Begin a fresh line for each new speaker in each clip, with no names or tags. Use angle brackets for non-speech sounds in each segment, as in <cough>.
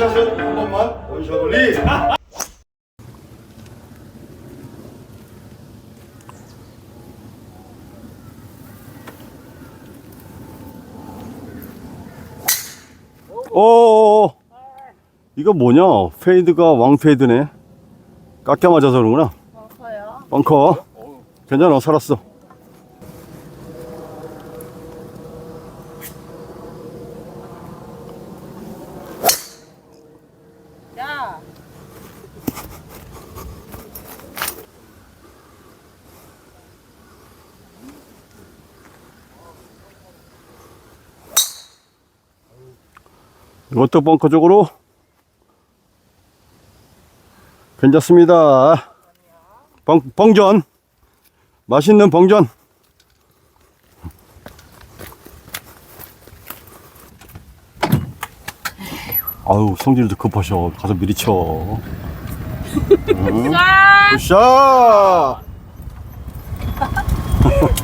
원샷은 한 번만 원샷 올리 오 이거 뭐냐? 페이드가 왕 페이드네. 깎여 맞아서 그런구나.
벙커요.
벙커. 괜찮아 살았어 이것도 벙커 쪽으로. 괜찮습니다. 벙, 벙전. 맛있는 벙전. 아유 성질도 급하셔. 가서 미리 쳐. 응? <laughs>
아!
굿샷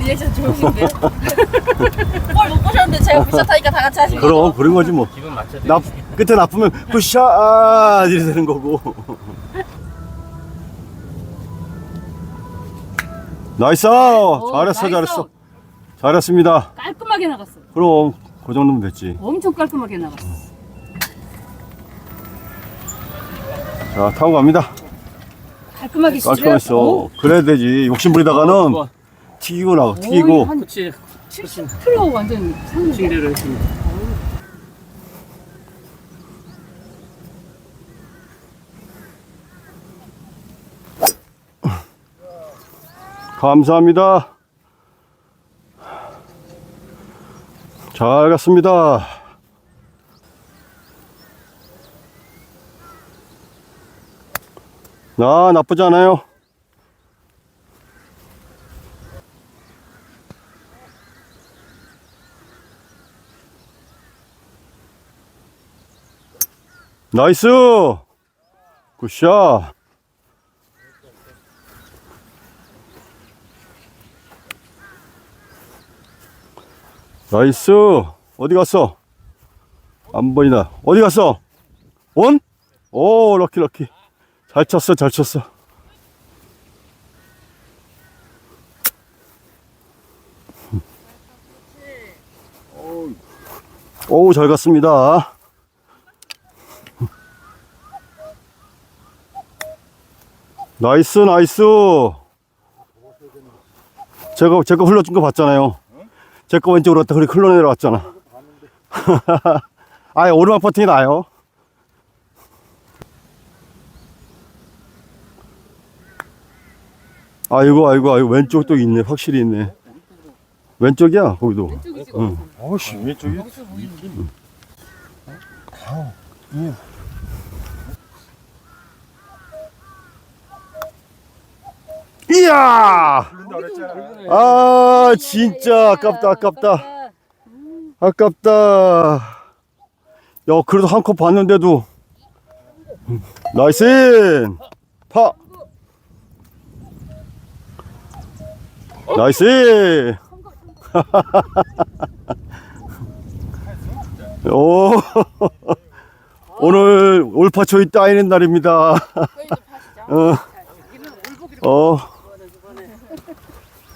리액션 좋으신데요? 뭘 못 보셨는데 제가 비슷하니까 다 같이 하시는
그럼 그런 거지 뭐.
기분 맞춰
나, 끝에 나쁘면 굿샷! 이래 되는 거고. <laughs> 나이스! 잘했어
나이스.
잘했어. 잘했습니다.
깔끔하게 나갔어.
그럼 그 정도면 됐지.
엄청 깔끔하게 나갔어.
자 타고 갑니다.
깔끔하게
깔끔했어. 그래야 되지. 욕심 부리다가는 튀기고 나가 튀기고.
한
그치.
70kg 완전 상승.
칭대로 했습니다.
감사합니다. 잘 갔습니다. 나 나쁘지 않아요 나이스! 굿샷! 나이스! 어디 갔어? 안 보이나? 어디 갔어? 온? 오 럭키 럭키. 잘 쳤어 잘 쳤어. 오잘 갔습니다 나이스 나이스. 제가 제가 흘러준 거 봤잖아요. 제 거 왼쪽으로 갔다 그렇게 흘러내려왔잖아. <laughs> 아예 오르막 퍼팅이 나요. 아이고 아이고 아이고 왼쪽도 있네. 확실히 있네. 왼쪽이야 거기도.
왼쪽이지.
응.
아씨 왼쪽이?
여기서 보이는데.
이야
아.
진짜 아깝다 아깝다. 아깝다. 야 그래도 한 컵 봤는데도. 나이스! 파! 나이스! <laughs> 오! 오늘 올파초이 따이는 날입니다. 어, 어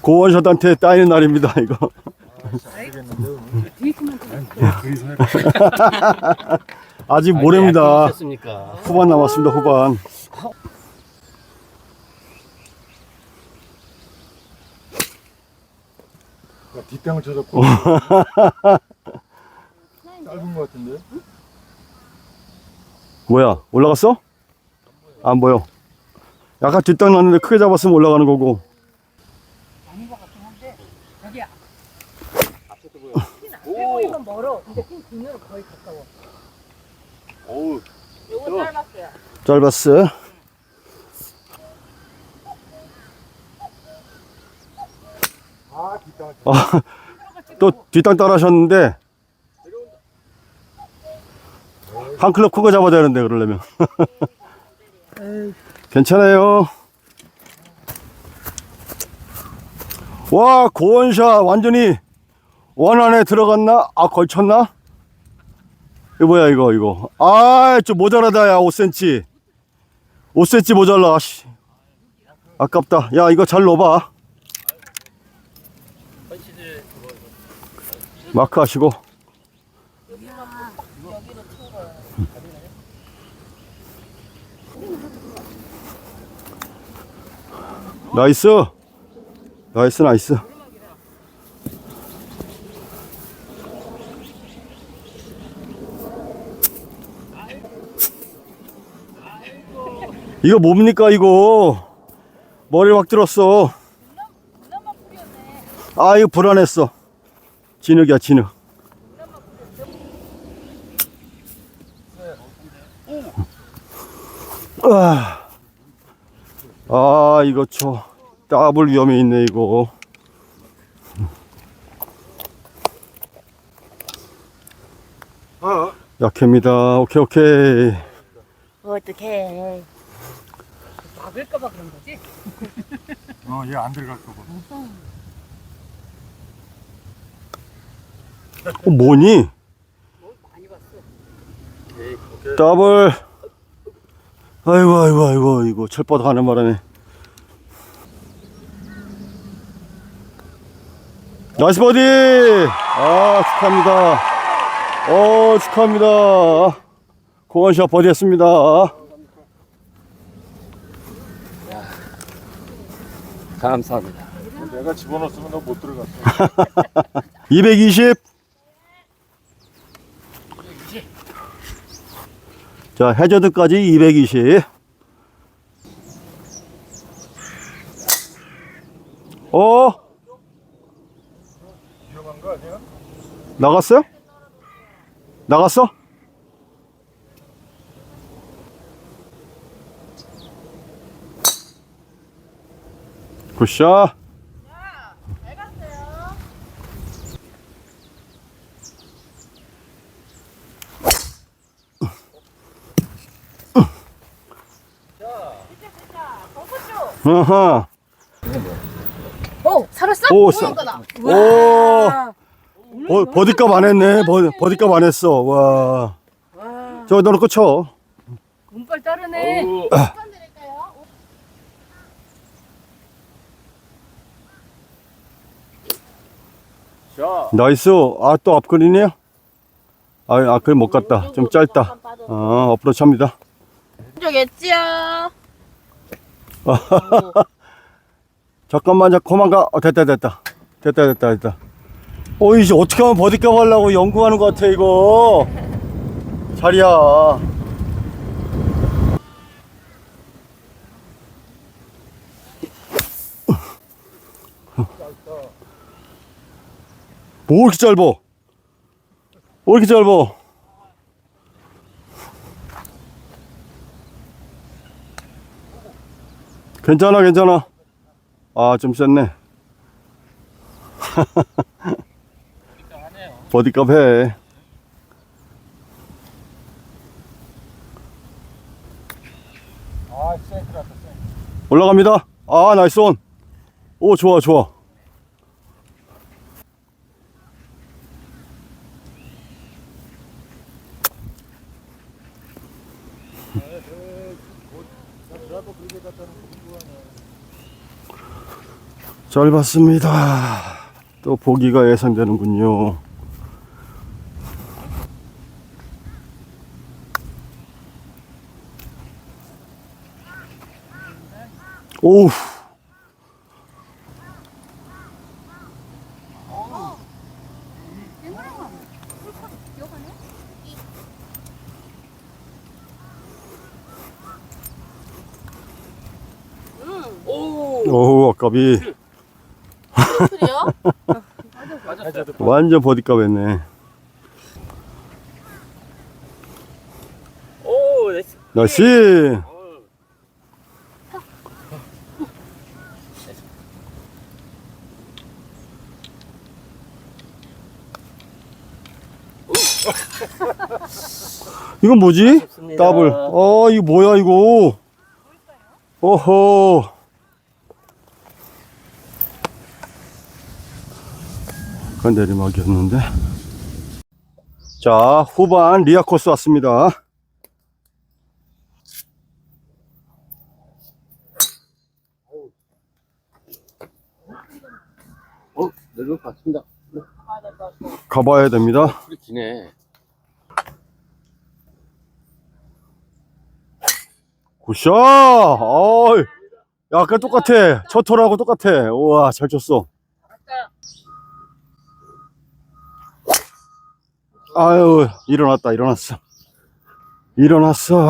고원샷한테 따이는 날입니다 이거. <laughs> 아직 모릅니다.
하셨습니까?
후반 남았습니다 후반.
뒷땅을 쳐졌고. <laughs> 짧은 것 같은데?
뭐야 올라갔어? 안 보여. 약간 뒷땅 났는데 크게 잡았으면 올라가는 거고
것 같긴 한데 여기야. 핀 앞에 보이면 멀어. 근데 핀 뒷면은 거의 가까워.
어우
요거 짧았어요.
짧았어?
아
아, 또 뒷땅 따라하셨는데 한 클럽 큰거 잡아야 되는데 그러려면. <laughs> 괜찮아요 와 고원샷 완전히 원 안에 들어갔나? 아 걸쳤나? 이거 뭐야, 이거, 이거. 아, 좀 모자라다, 야, 5cm. 5cm 모자라, 씨. 아깝다. 야, 이거 잘 넣어봐. 마크 하시고. 나이스. 나이스, 나이스. 이거 뭡니까, 이거? 머리 확 들었어. 아, 이거 불안했어. 진흙이야, 진흙. 아, 아, 이거 저 더블 위험에 있네, 이거.
아,
약합니다. 오케이, 오케이.
어떡해. 막을까봐 그런 거지?
어, 얘 안 들어갈까 봐.
어, 뭐니?
많이 봤어.
더블. 아이고, 아이고, 아이고, 이거 철바닥 하는 바람에. 나이스 버디! 아, 축하합니다. 어, 축하합니다. 공원샷 버디 했습니다.
감사합니다.
내가 집어넣었으면 너 못 들어갔어. <laughs>
220. 자, 해저드까지 220. 어?
거?
나갔어요? 나갔어? 굿샷. 어허.
오, 살았어?
오, 사-
거다.
오. 버, 버디값 안 했네. 버, 버디값 안 했어. 와.
와,
저거 넣어놓고 쳐.
운빨 따르네.
자,
나이스. 아, 또 앞그린이에요? 아, 앞그린 못 갔다. 좀 짧다. 어, 어프로치 합니다.
저겠지요.
잠깐만, 자, 그만 가. 어, 됐다, 됐다. 됐다, 됐다, 됐다. 어, 이제 어떻게 하면 버디값 하려고 연구하는 것 같아, 이거. 자리야. 뭐 이렇게 짧어? 뭐 이렇게 짧어? 괜찮아, 괜찮아. 아, 좀 셌네. <laughs> 버디값 해.
아.
올라갑니다. 아, 나이스 온. 오, 좋아, 좋아. 잘 봤습니다. 또 보기가 예상되는군요. 오우.
오,
오우, 아깝이.
그래요? <laughs>
완전 버디값 했네.
오, 나이스.
나이스. 이건 뭐지?
좋습니다.
더블. 어, 이거 뭐야, 이거. 오호. 그건 내리막이었는데. 자, 후반 리아 코스 왔습니다.
어, 내려올 것 같습니다.
가봐야 됩니다.
그래, 기네.
굿샷! 어이, 야, 아까 똑같아. 첫 톨하고 똑같아. 우와, 잘 쳤어. 아유, 일어났다, 일어났어. 일어났어.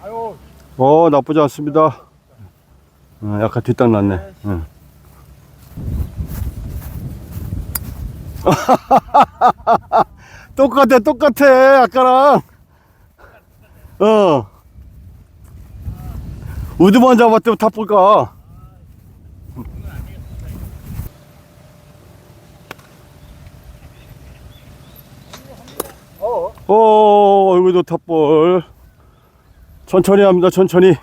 아유,
어, 나쁘지 않습니다. 어, 약간 뒷땅 났네. 응. <laughs> 똑같아, 똑같아, 아까랑. 어. 우드만 잡았더니 탑볼까?
어,
어, 여기도 탑볼. 천천히 합니다, 천천히.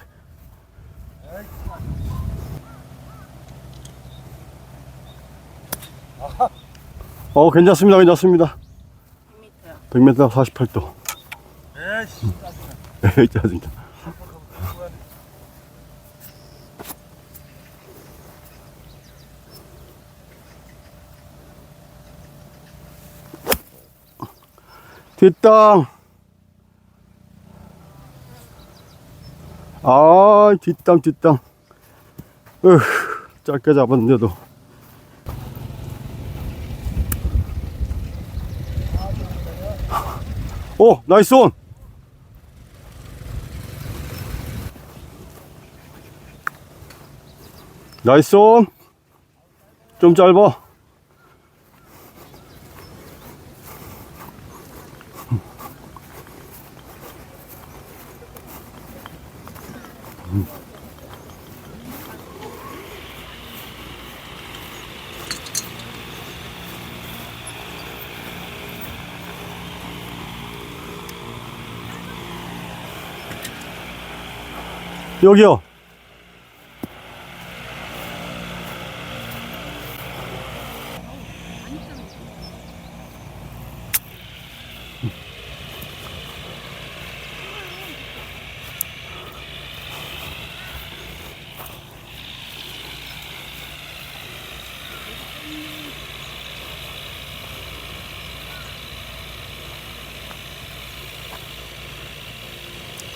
어, 괜찮습니다, 괜찮습니다. 100m 48도.
에이씨,
에이, 짜증나. 뒷땅. 아, 뒷땅, 뒷땅. 으, 짧게 잡았는데도. 오, 나이스 온! 나이스 온! 좀 짧아. 여기요.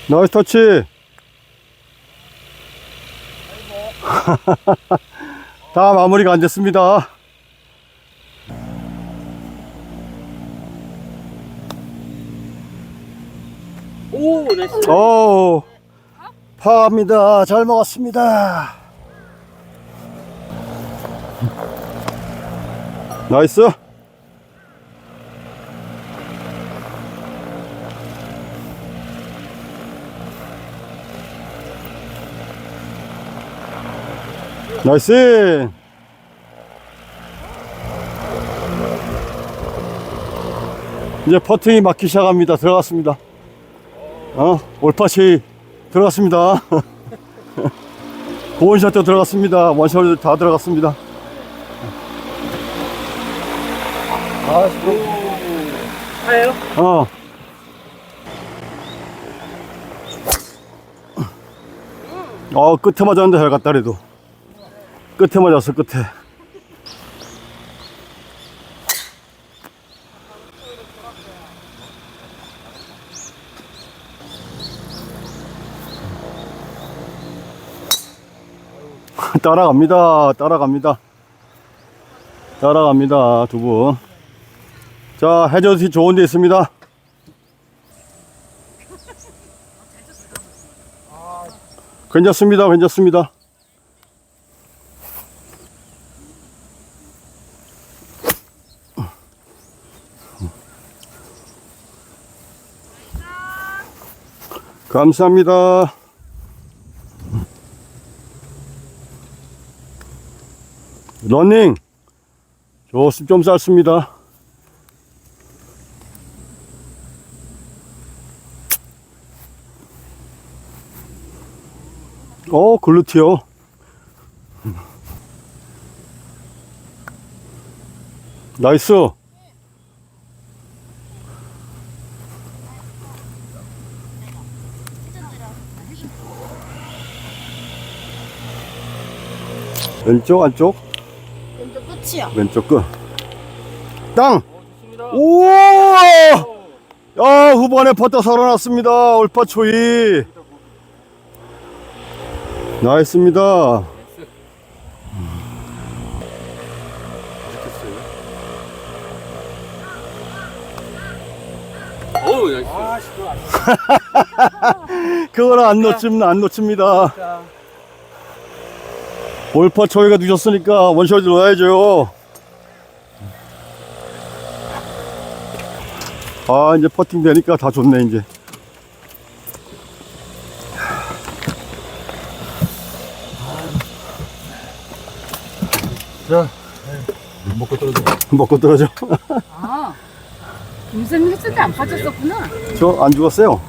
나이스 터치. <laughs> 다 마무리가 안 됐습니다.
오, 나이스.
오, 파입니다. 잘 먹었습니다. 나이스. 나이스. 이제 퍼팅이 맞기 시작합니다. 들어갔습니다. 어, 올팟이 들어갔습니다. <laughs> 고원샷도 들어갔습니다. 원샷도 다 들어갔습니다.
아,
하예요?
어. 어, 끝에 맞았는데 잘 갔다 그래도. 끝에 맞았어, 끝에. <laughs> 따라갑니다. 따라갑니다. 따라갑니다. 두 분. 자, 해저드 좋은 데 있습니다. 괜찮습니다. 괜찮습니다. 감사합니다. 러닝 조습 좀 쌌습니다. 어 글루티오 나이스 왼쪽, 안쪽?
왼쪽 끝이요.
왼쪽 끝. 땅! 오! 야, 후반에 버터 살아났습니다. 올파 초이. 나이스입니다.
어우, 나이스.
아, 시끄러.
그걸 안 놓칩니다. 안 놓칩니다. 올파 초이가 두셨으니까 원샷 넣어야죠. 아, 이제 퍼팅 되니까 다 좋네, 이제.
자, 먹고 떨어져. <laughs>
먹고 떨어져.
아, 김쌤 했을 때안 빠졌었구나.
저 안 죽었어요.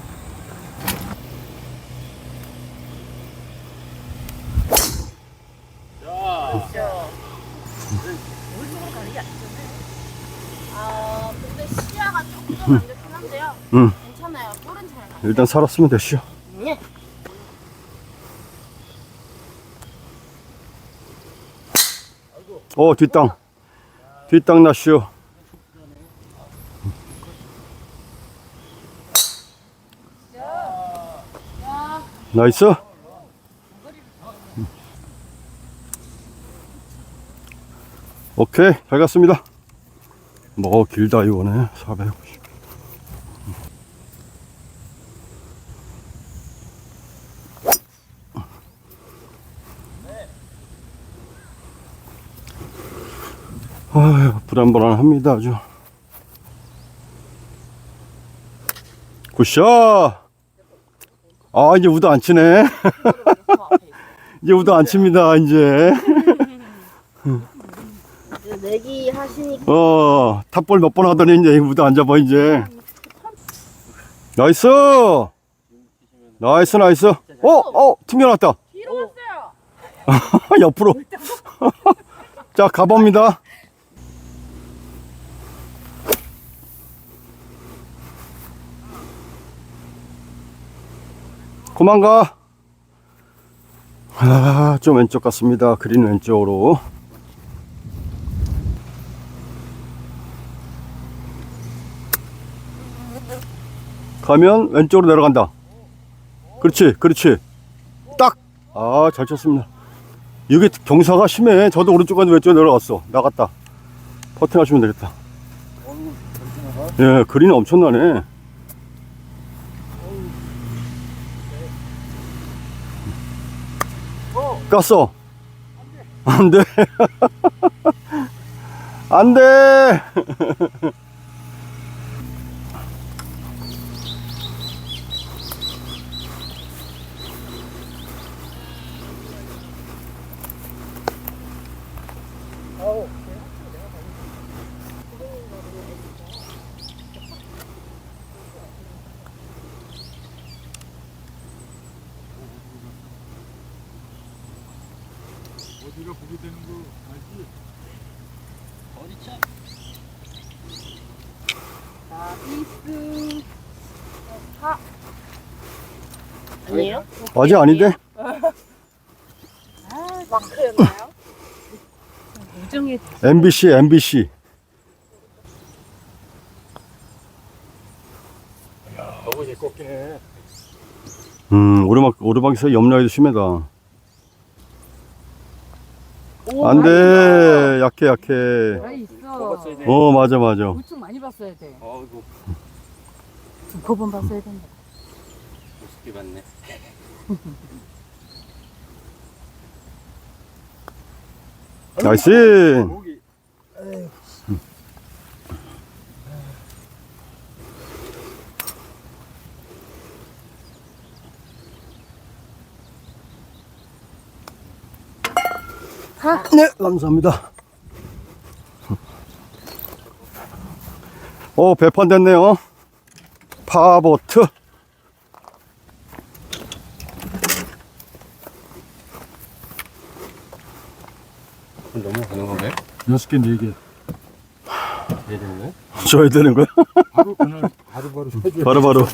아, 근데 시야가 조금 안 좋긴 한데요.
응.
괜찮아요. 뿔은 잘 나요.
일단 살았으면 됐슈.
네.
어, 뒷땅. 뒷땅 나슈. 나이스. 오케이, 잘 갔습니다. 뭐, 길다, 이거네. 450. 아휴, 불안불안합니다, 아주. 굿샷! 아, 이제 우도 안 치네. <laughs> 이제 우도 안 칩니다, 이제.
내기 하시니까
어, 탑볼 몇 번 하더니 이제 우도 안 잡아, 이제. 나이스! 나이스, 나이스. 어, 어, 튕겨놨다.
뒤로 갔어요. <laughs>
옆으로. <laughs> 자, 가봅니다. 그만 가. 아, 좀 왼쪽 같습니다. 그린 왼쪽으로. 가면 왼쪽으로 내려간다. 그렇지, 그렇지. 딱! 아, 잘 쳤습니다. 이게 경사가 심해. 저도 오른쪽 가서 왼쪽 내려갔어. 나갔다. 퍼팅 하시면 되겠다. 예, 그린이 엄청나네. 깠어. 안 돼. <laughs> 안 돼. <laughs>
어디가 보게 되는 거 알지?
나이스. 아. 아니에요?
아직 아닌데?
아, 마크였나요? 우정이
MBC, MBC.
어머니 꺾이네.
음, 오르막, 오르막에서 염라에도 심하다. 안 돼. 약해, 약해.
아 있어.
먹었어야 돼.
어, 맞아, 맞아.
우측 많이 봤어야 돼.
어이구,
두번 봤어야 된다.
우습게 봤네. <laughs>
나이스.
목이.
네, 감사합니다. 오, 배판 됐네요. 파보트.
그럼 넘어가는 건가요?
여섯 개, 네 개.
해야 되는 거예요?
줘야 되는 거야?
바로 그날 바로바로 해줘야
바로바로.